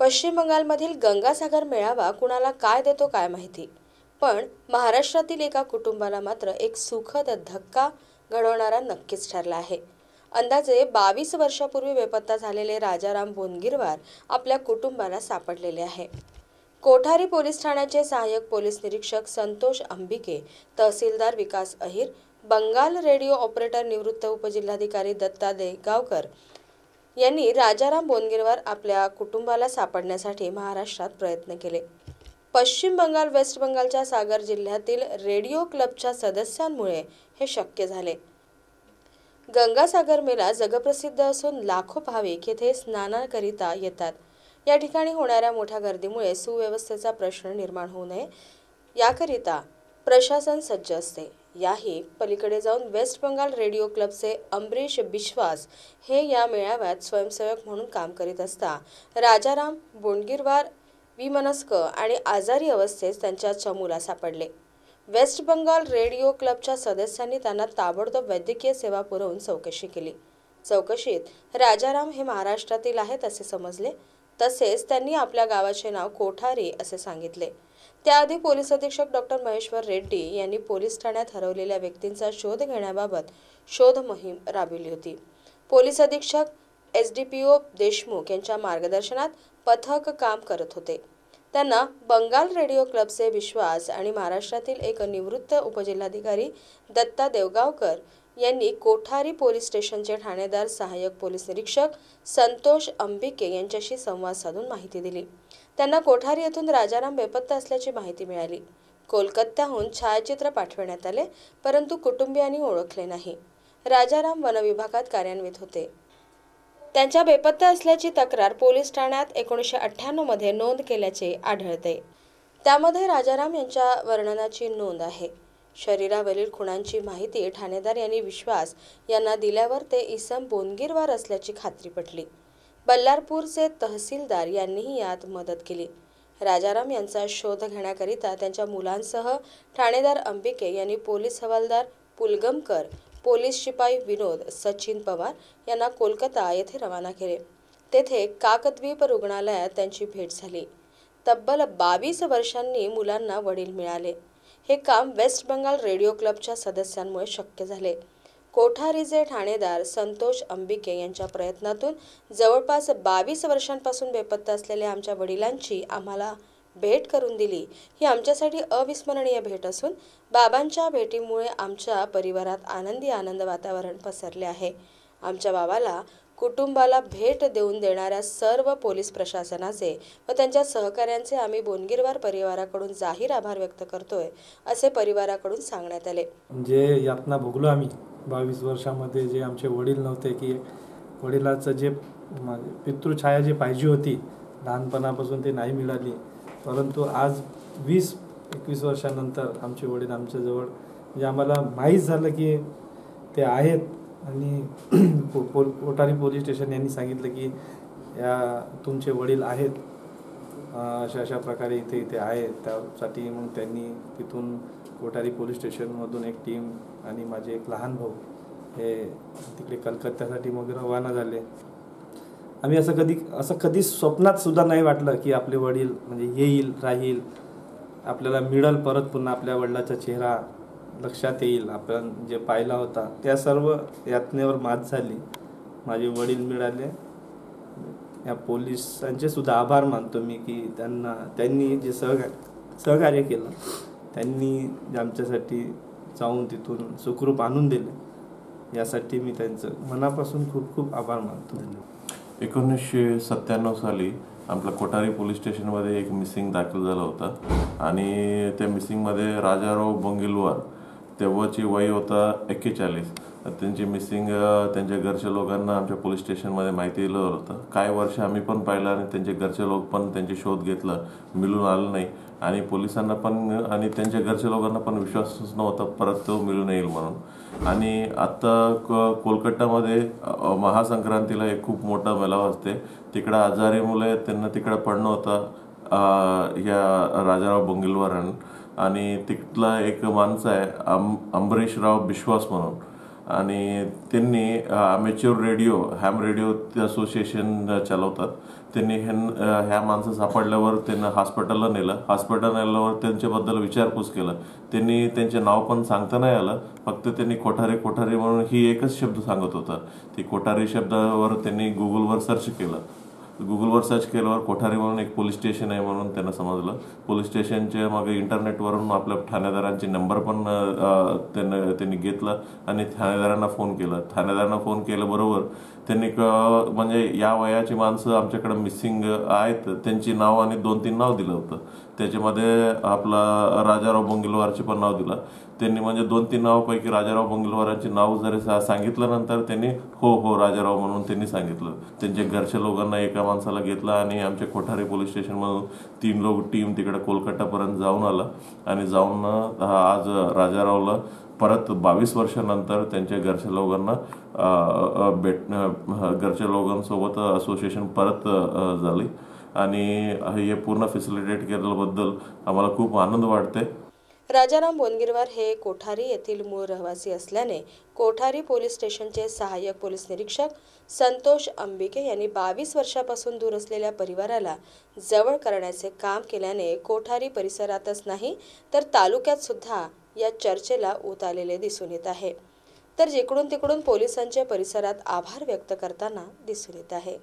पश्चिम बंगालमधील गंगासागर मेळावा कुणाला काय देतो काय माहिती. पण महाराष्ट्रातील एका कुटुंबाला मात्र एक सुखद धक्का घडवणारा नक्कीच ठरला आहे. अंदाजे बावीस वर्षापूर्वी बेपत्ता झालेले राजाराम बोनगिरवार आपल्या कुटुंबाला सापडलेले आहे. कोठारी पोलीस ठाण्याचे सहाय्यक पोलीस निरीक्षक संतोष अंबिके तहसीलदार विकास अहिर बंगाल रेडिओ ऑपरेटर निवृत्त उपजिल्हाधिकारी दत्ता देगावकर यांनी राजाराम बोनगिरवार आपल्या कुटुंबाला सापडण्यासाठी महाराष्ट्रात प्रयत्न केले. पश्चिम बंगाल वेस्ट बंगालच्या सागर जिल्ह्यातील रेडिओ क्लबच्या सदस्यांमुळे हे शक्य झाले. गंगासागर मेला जगप्रसिद्ध असून लाखो भाविक येथे स्नानाकरिता येतात. या ठिकाणी होणाऱ्या मोठ्या गर्दीमुळे सुव्यवस्थेचा प्रश्न निर्माण होऊ नये. याकरिता प्रशासन सज्ज असते. याही पलीकडे जाऊन वेस्ट बंगाल रेडिओ क्लबचे अमरीश बिश्वास हे या मेळाव्यात स्वयंसेवक म्हणून काम करीत असता. राजाराम बोंडगिरवार विमनस्क आणि आजारी अवस्थेत त्यांच्या चमूला सापडले. वेस्ट बंगाल रेडिओ क्लबच्या सदस्यांनी त्यांना ताबडतोब वैद्यकीय सेवा पुरवून चौकशी केली. चौकशीत राजाराम हे महाराष्ट्रातील आहेत असे समजले. तसेच त्यांनी आपल्या गावाचे नाव कोठारी असे सांगितले. त्याआधी पोलीस अधीक्षक डॉक्टर महेश्वर रेड्डी यांनी पोलीस ठाण्यात हरवलेल्या व्यक्तींचा शोध घेण्याबाबत शोध मोहीम राबविली होती. पोलीस अधीक्षक S D P O Deshmukh यांच्या मार्गदर्शनात पथक काम करत होते. त्यांना बंगाल रेडिओ क्लबचे विश्वास आणि महाराष्ट्रातील एक निवृत्त उपजिल्हाधिकारी दत्ता देवगावकर यांनी कोठारी पोलीस स्टेशनचे ठाणेदार सहाय्यक पोलीस निरीक्षक संतोष अंबिके यांच्याशी संवाद साधून माहिती दिली. त्यांना कोठारी येथून राजाराम बेपत्ता असल्याची माहिती मिळाली. कोलकात्याहून छायाचित्र पाठविण्यात आले परंतु कुटुंबियांनी ओळखले नाही. राजाराम वनविभागात कार्यान्वित होते. त्यांच्या बेपत्ता असल्याची तक्रार पोलीस ठाण्यात एकोणीसशे अठ्ठ्याण्णवमध्ये नोंद केल्याचे आढळते. त्यामध्ये राजाराम यांच्या वर्णनाची नोंद आहे. शरीरावरील खुणांची माहिती ठाणेदार यांनी विश्वास यांना दिल्यावर ते इसम बोनगीरवार असल्याची खात्री पटली. बल्लारपूरचे तहसीलदार यांनीही यात मदत केली. राजाराम यांचा शोध घेण्याकरिता त्यांच्या मुलांसह ठाणेदार अंबिके यांनी पोलीस हवालदार पुलगमकर पोलीस शिपाई विनोद सचिन पवार यांना कोलकाता येथे रवाना केले. तेथे काकद्वीप रुग्णालयात त्यांची भेट झाली. तब्बल बावीस वर्षांनी मुलांना वडील मिळाले. हे काम वेस्ट बंगाल रेडिओ क्लबच्या सदस्यांमुळे शक्य झाले. कोठारीचे ठाणेदार संतोष अंबिके यांच्या प्रयत्नातून जवळपास बावीस वर्षांपासून बेपत्ता असलेल्या आमच्या वडिलांची आम्हाला भेट करून दिली. ही आमच्यासाठी अविस्मरणीय भेट असून बाबांच्या भेटीमुळे आमच्या परिवारात आनंदी आनंद वातावरण पसरले आहे. आमच्या बाबाला कुटुंबाला भेट देऊन देणाऱ्या सर्व पोलीस प्रशासनाचे व त्यांच्या सहकाऱ्यांचे आम्ही बोनगिरवार परिवाराकडून जाहीर आभार व्यक्त करतोय असे परिवाराकडून सांगण्यात आले. जे यातना भोगलो आम्ही बावीस वर्षामध्ये जे आमचे वडील नव्हते की वडिलाचं जे म्हणजे पितृछाया जे पाहिजे होती लहानपणापासून ते नाही मिळाली. परंतु आज वीस एकवीस वर्षानंतर आमचे वडील आमच्याजवळ म्हणजे आम्हाला माहीत झालं की ते आहेत आणि पो पो कोठारी पोलीस स्टेशन यांनी सांगितलं की या तुमचे वडील आहेत अशा अशा प्रकारे इथे इथे आहेत. त्यासाठी मग त्यांनी तिथून कोठारी पोलीस स्टेशनमधून एक टीम आणि माझे एक लहान भाऊ हे तिकडे कलकत्त्यासाठी मग रवाना झाले. आम्ही असं कधी असं कधी स्वप्नात सुद्धा नाही वाटलं की आपले वडील म्हणजे येईल राहील. आपल्याला मिळेल परत पुन्हा आपल्या वडिलाचा चेहरा. लक्षात येईल. आपण जे पाहिला होता त्या सर्व यातनेवर मात झाली. माझे वडील मिळाले. या पोलिसांचे सुद्धा आभार मानतो मी की त्यांना त्यांनी जे सहकार्य सहकार्य केलं त्यांनी आमच्यासाठी जाऊन तिथून सुखरूप आणून दिले. यासाठी मी त्यांचं मनापासून खूप खूप आभार मानतो. एकोणीसशे सत्त्याण्णव साली आपलं कोठारी पोलीस स्टेशनमध्ये एक मिसिंग दाखल झालं होतं. आणि त्या मिसिंगमध्ये राजाराव बंगिलवार तेव्हाची वय होता एक्केचाळीस. त्यांची मिसिंग त्यांच्या घरच्या लोकांना आमच्या पोलीस स्टेशनमध्ये माहिती दिलं होतं. काही वर्ष आम्ही पण पाहिलं आणि त्यांचे घरचे लोक पण त्यांची शोध घेतलं. मिळून आलं नाही. आणि पोलिसांना पण आणि त्यांच्या घरच्या लोकांना पण विश्वासच नव्हता परत तो मिळून येईल म्हणून. आणि आत्ता क कोलकत्तामध्ये महासंक्रांतीला एक खूप मोठा मेळावा असते. तिकडं आजारी मुले त्यांना तिकडं पडणं होतं या राजाराव बोंगिलवारांना. आणि तिथला एक माणसं आहे आम अंबरीशराव विश्वास म्हणून. आणि त्यांनी amateur radio ham radio association चालवतात. त्यांनी ह्यां- ह्या माणसं सापडल्यावर त्यांना हॉस्पिटलला नेलं. हॉस्पिटल नेल्यावर त्यांच्याबद्दल विचारपूस केलं. त्यांनी त्यांचे नाव पण सांगता नाही आलं. फक्त त्यांनी कोठारे कोठारे म्हणून ही एकच शब्द सांगत होता. ती कोठारी शब्दावर त्यांनी गुगलवर सर्च केलं. गुगलवर सर्च केल्यावर कोठारी म्हणून एक पोलीस स्टेशन आहे म्हणून त्यांना समजलं. पोलीस स्टेशनच्या मागे इंटरनेटवरून आपल्या ठाणेदारांचे नंबर पण त्यांना त्यांनी घेतला आणि ठाणेदारांना फोन केला. ठाणेदारांना फोन केल्याबरोबर त्यांनी क- म्हणजे या वयाची माणसं आमच्याकडे मिसिंग आहेत. त्यांची नाव आणि दोन तीन नाव दिलं होतं. त्याच्यामध्ये आपला राजाराव बोंगिलवारचे पण नाव दिलं. त्यांनी म्हणजे दोन तीन नावापैकी राजाराव बोंगिलवारांचे नाव जरी सा- सांगितल्यानंतर त्यांनी हो हो राजाराव म्हणून त्यांनी सांगितलं. त्यांच्या घरच्या लोकांना एका माणसाला घेतलं आणि आमच्या कोठारी पोलीस स्टेशनमधून तीन लोक टीम तिकडे कोलकातापर्यंत जाऊन आला. आणि जाऊन आज राजारावला परत बावीस वर्षानंतर त्यांच्या घरच्या लोकांना भेट घरच्या लोकांसोबत असोसिएशन परत झाली. आणि हे पूर्ण फॅसिलिटेट केल्याबद्दल आम्हाला खूप आनंद वाटते राजाराम बोनगिरवार हे कोठारी येथील मूळ रहिवासी असल्याने कोठारी पोलीस स्टेशनचे सहाय्यक पोलीस निरीक्षक संतोष अंबिके यांनी बावीस वर्षापासून दूर असलेल्या परिवाराला जवळ करण्याचे काम केल्याने कोठारी परिसरातच नाही तर तालुक्यात सुद्धा या चर्चेला उत आलेले दिसून येत आहे. तर जिकडून तिकडून पोलिसांच्या परिसरात आभार व्यक्त करताना दिसून येत आहे.